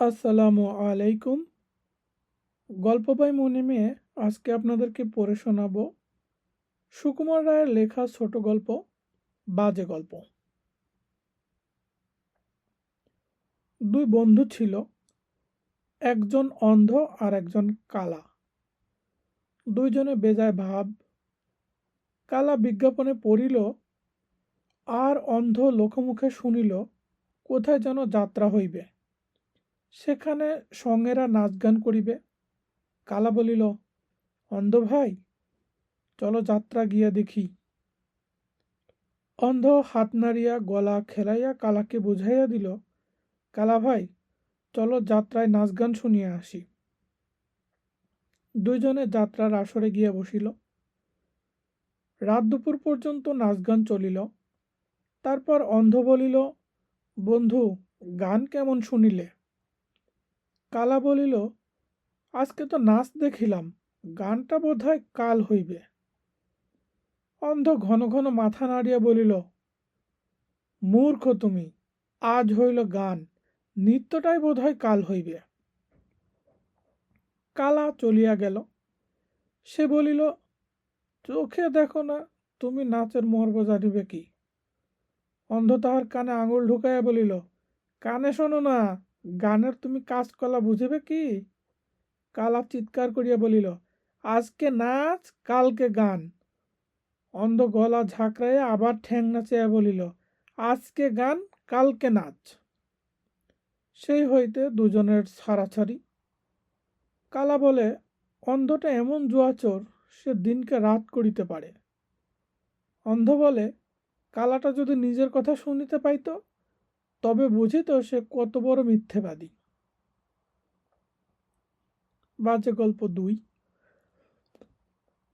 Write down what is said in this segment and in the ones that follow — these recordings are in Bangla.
আসসালামু আলাইকুম। গল্প পাই মনে মেয়ে আজকে আপনাদেরকে পড়ে শোনাবো সুকুমার রায়ের লেখা ছোট গল্প, বাজে গল্প। দুই বন্ধু ছিল, একজন অন্ধ আর একজন কালা। দুইজনে বেজায় ভাব। কালা বিজ্ঞাপনে পড়িল, আর অন্ধ লোকমুখে শুনিল, কোথায় যেন যাত্রা হইবে। সেখানে সঙ্গেরা নাচ গান করিবে। কালা বলিল, অন্ধ ভাই, চলো যাত্রা গিয়া দেখি। অন্ধ হাত নাড়িয়া গলা খেলাইয়া কালাকে বুঝাইয়া দিল, কালা ভাই, চলো যাত্রায় নাচ গান শুনিয়া আসি। দুইজনে যাত্রার আসরে গিয়া বসিল। রাত দুপুর পর্যন্ত নাচ গান চলিল। তারপর অন্ধ বলিল, বন্ধু, গান কেমন শুনিলে? কালা বলিল, আজকে তো নাচ দেখিলাম, গানটা বোধহয় কাল হইবে। অন্ধ ঘন ঘন মাথা নাড়িয়া বলিল, মূর্খ তুমি, আজ হইল গান, নৃত্যটাই বোধহয় কাল হইবে। কালা চলিয়া গেল। সে বলিল, চোখে দেখো না, তুমি নাচের মর্ব জানিবে কি? অন্ধ তাহার কানে আঙুল ঢুকাইয়া বলিল, কানে শোনো না গানের তুমি কাজকলা বুঝিবে কি? কালা চিৎকার করিয়া বলিল, আজকে নাচ, কালকে গান। অন্ধ গলা ঝাঁকড়াইয়া আবার ঠ্যাং নাচাইয়া বলিল, আজকে গান, কালকে নাচ। সেই হইতে দুজনের ছাড়াছাড়ি। কালা বলে, অন্ধটা এমন জুয়াচোর, সে দিনকে রাত করিতে পারে। অন্ধ বলে, কালাটা যদি নিজের কথা শুনিতে পাইত তবে বুঝিত সে কত বড় মিথ্যেবাদী। বাজে গল্প দুই।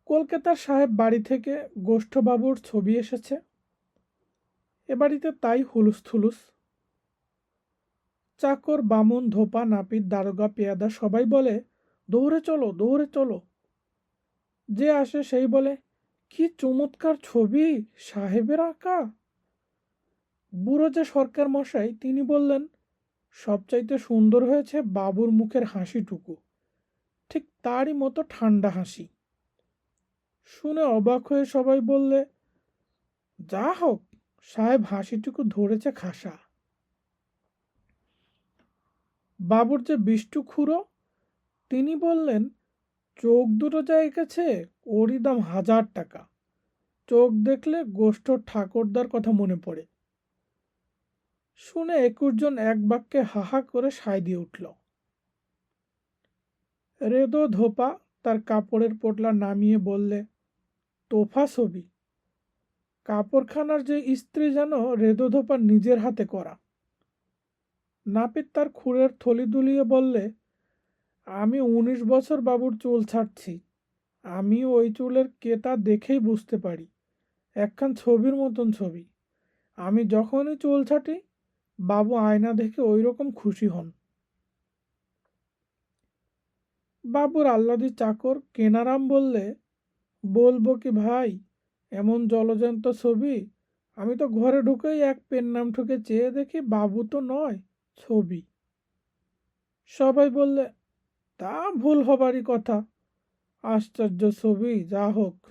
কলকাতার সাহেব বাড়ি থেকে গোষ্ঠবাবুর ছবি এসেছে। এ বাড়িতে তাই হুলুস থুলুস চাকর, বামুন, ধোপা, নাপিত, দারোগা, পেয়াদা সবাই বলে, দৌড়ে চলো দৌড়ে চলো। যে আসে সেই বলে, কি চমৎকার ছবি, সাহেবের আঁকা। বুড়ো যে সরকার মশাই, তিনি বললেন, সবচাইতে সুন্দর হয়েছে বাবুর মুখের হাসিটুকু। ঠিক তারই মতো ঠান্ডা হাসি। শুনে অবাক হয়ে সবাই বললে, যা হোক, সাহেব হাসিটুকু ধরেছে খাসা। বাবুর যে বিষ্টু খুঁড়ো, তিনি বললেন, চোখ দুটো যা এঁকেছে ওরই দাম হাজার টাকা। চোখ দেখলে গোষ্ঠ ঠাকুরদার কথা মনে পড়ে। শুনে একুশজন এক বাক্যে হাহা করে সায় দিয়ে উঠল। রেদো ধোপা, তার কাপড়ের পোটলা নামিয়ে বললে, তোফা ছবি। কাপড়খানার যে স্ত্রী যেন রেদো ধোপা নিজের হাতে করা। নাপিত তার খুঁড়ের থলি দুলিয়ে বললে, আমি উনিশ বছর বাবুর চুল ছাড়ছি। আমি ওই চুলের কেতা দেখেই বুঝতে পারি। একখান ছবির মতন ছবি। আমি যখনই চুল ছাটি বাবু আয়না দেখে ওই রকম খুশি হন। বাবুর আল্লাদি চাকর কেনারাম বললে, বলব কি ভাই, এমন জলজন্ত ছবি? আমি তো ঘরে ঢুকেই এক পেন নাম ঠুকে চেয়ে দেখি বাবু তো নয়, ছবি। সবাই বললে, তা ভুল হবারই কথা। আশ্চর্য ছবি, যা হোক।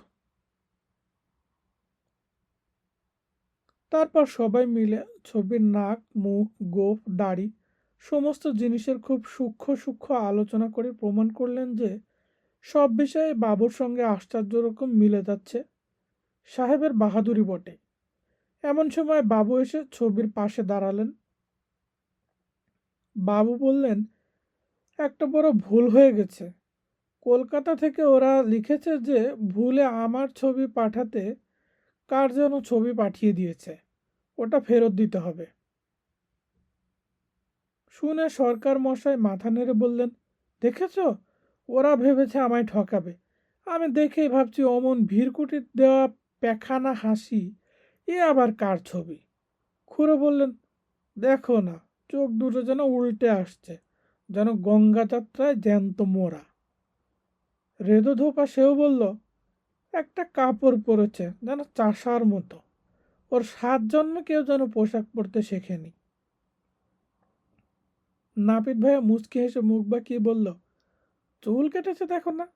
তারপর সবাই মিলে ছবির নাক, মুখ, গোফ, দাড়ি সমস্ত জিনিসের খুব সূক্ষ্ম সূক্ষ্ম আলোচনা করে প্রমাণ করলেন যে সব বিষয়ে বাবুর সঙ্গে আশ্চর্য রকম মিলে যাচ্ছে। সাহেবের বাহাদুরি বটে। এমন সময় বাবু এসে ছবির পাশে দাঁড়ালেন। বাবু বললেন, একটা বড় ভুল হয়ে গেছে। কলকাতা থেকে ওরা লিখেছে যে ভুলে আমার ছবি পাঠাতে কার যেন ছবি পাঠিয়ে দিয়েছে। ওটা ফেরত দিতে হবে। শুনে সরকার মশাই মাথা নেড়ে বললেন, দেখেছ? ওরা ভেবেছে আমায় ঠকাবে। আমি দেখেই ভাবছি অমন ভিড়কুটির দেওয়া পেখানা হাসি, এ আবার কার ছবি? খুঁড়ো বললেন, দেখো না, চোখ দুটো যেন উল্টে আসছে, যেন গঙ্গা যাত্রায় জ্যান্ত মোড়া রেদো ধোপা সেও বলল একটা কাপড় পরেছে, যেন চাষার মতো। ওর সাত জন্মে কেউ যেন পোশাক পরতে শেখেনি। নাপিত ভাইয়া মুচকি হেসে মুখ বাঁকিয়ে বলল, চুল কেটেছে দেখো না,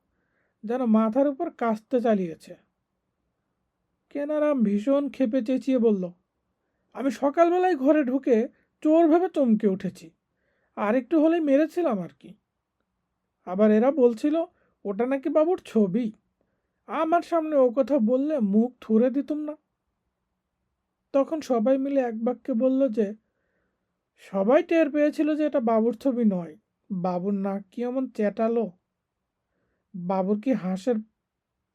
যেন মাথার উপর কাস্তে চালিয়েছে। কেনারাম ভীষণ ক্ষেপে চেঁচিয়ে বলল, আমি সকালবেলায় ঘরে ঢুকে চোর ভেবে চমকে উঠেছি আর একটু হলেই মেরেছিলাম আর কি। আবার এরা বলছিল, ওটা নাকি বাবুর ছবি? আমার সামনে ও কথা বললে মুখ থুরে দিতুম না। তখন সবাই মিলে এক বাক্যে বলল যে, সবাই টের পেয়েছিল যে এটা বাবুর ছবি নয়। বাবুর নাক কি এমন চেটালো বাবুর কি হাঁসের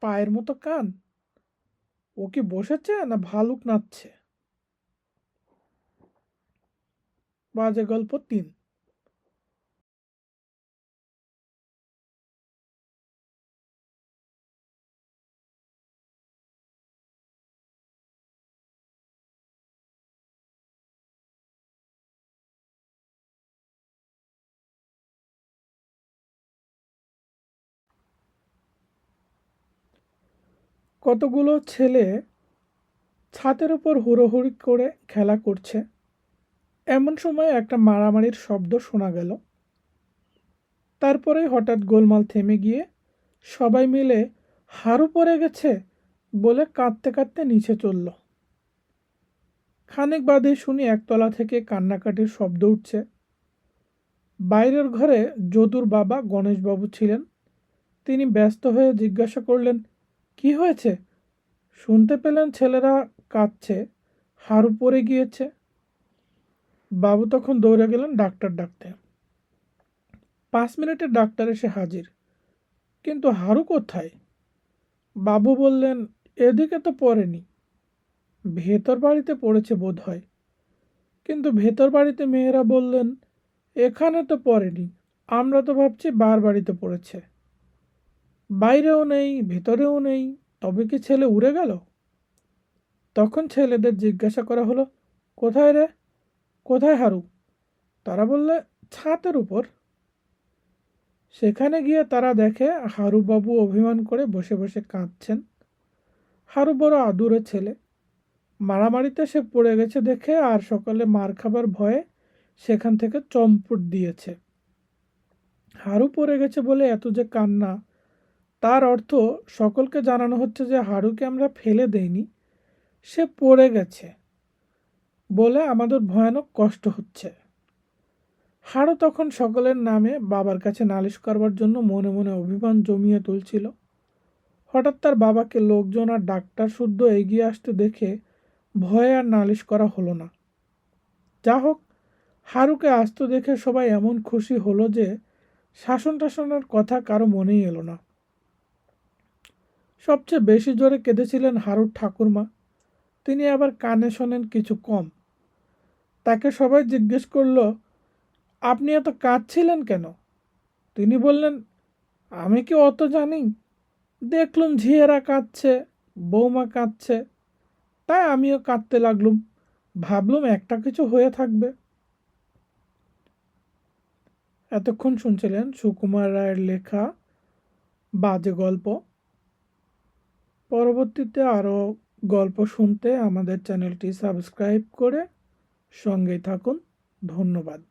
পায়ের মতো কান? ও কি বসেছে না ভালুক নাচছে? বাজে গল্প তিন। কতগুলো ছেলে ছাতের উপর হুড়োহুড়ি করে খেলা করছে। এমন সময় একটা মারামারির শব্দ শোনা গেল। তারপরে হঠাৎ গোলমাল থেমে গিয়ে সবাই মিলে হারু পড়ে গেছে বলে কাঁদতে কাঁদতে নিচে চলল। খানিক বাদে শুনি একতলা থেকে কান্নাকাটির শব্দ উঠছে। বাইরের ঘরে যদুর বাবা গণেশবাবু ছিলেন। তিনি ব্যস্ত হয়ে জিজ্ঞাসা করলেন কি হয়েছে? শুনতে পেলেন ছেলেরা কাঁদছে, হাড়ু পড়ে গিয়েছে। বাবু তখন দৌড়ে গেলেন ডাক্তার ডাকতে। পাঁচ মিনিটে ডাক্তার এসে হাজির। কিন্তু হারু কোথায়? বাবু বললেন, এদিকে তো পড়েনি। ভেতর বাড়িতে পড়েছে বোধ হয় কিন্তু ভেতর বাড়িতে মেয়েরা বললেন, এখানে তো পড়েনি। আমরা তো ভাবছি বার বাড়িতে পড়েছে। বাইরেও নেই, ভেতরেও নেই, তবে কি ছেলে উড়ে গেল? তখন ছেলেদের জিজ্ঞাসা করা হলো, কোথায় রে? কোথায় হারু? তারা বললে, ছাতের উপর। সেখানে গিয়ে তারা দেখে হারুবাবু অভিমান করে বসে বসে কাঁদছেন। হারু বড় আদুরে ছেলে। মারামারিতে সে পড়ে গেছে দেখে আর সকালে মার খাবার ভয়ে সেখান থেকে চম্পট দিয়েছে। হারু পড়ে গেছে বলে এত যে কান্না তার অর্থ সকলকে জানানো হচ্ছে যে হারুকে আমরা ফেলে দেইনি, সে পড়ে গেছে বলে আমাদের ভয়ানক কষ্ট হচ্ছে। হাড়ু তখন সকলের নামে বাবার কাছে নালিশ করবার জন্য মনে মনে অভিমান জমিয়ে তুলছিল। হঠাৎ তার বাবাকে লোকজন আর ডাক্তার শুদ্ধ এগিয়ে আসতে দেখে ভয়ে আর নালিশ করা হলো না। যা হোক, হারুকে আসতে দেখে সবাই এমন খুশি হলো যে শাসন টাসনের কথা কারও মনেই এলো না। সবচেয়ে বেশি জোরে কেঁদেছিলেন হারুর ঠাকুরমা। তিনি আবার কানে শোনেন কিছু কম। তাকে সবাই জিজ্ঞেস করল, আপনি এত কাঁদছিলেন কেন? তিনি বললেন, আমি কি অত জানি? দেখলুম ঝিয়েরা কাঁদছে, বৌমা কাঁদছে, তাই আমিও কাঁদতে লাগলুম। ভাবলুম একটা কিছু হয়ে থাকবে। এতক্ষণ শুনছিলেন সুকুমার রায়ের লেখা বাজে গল্প। পরবর্তীতে আরও গল্প শুনতে আমাদের চ্যানেলটি সাবস্ক্রাইব করে সঙ্গে থাকুন। ধন্যবাদ।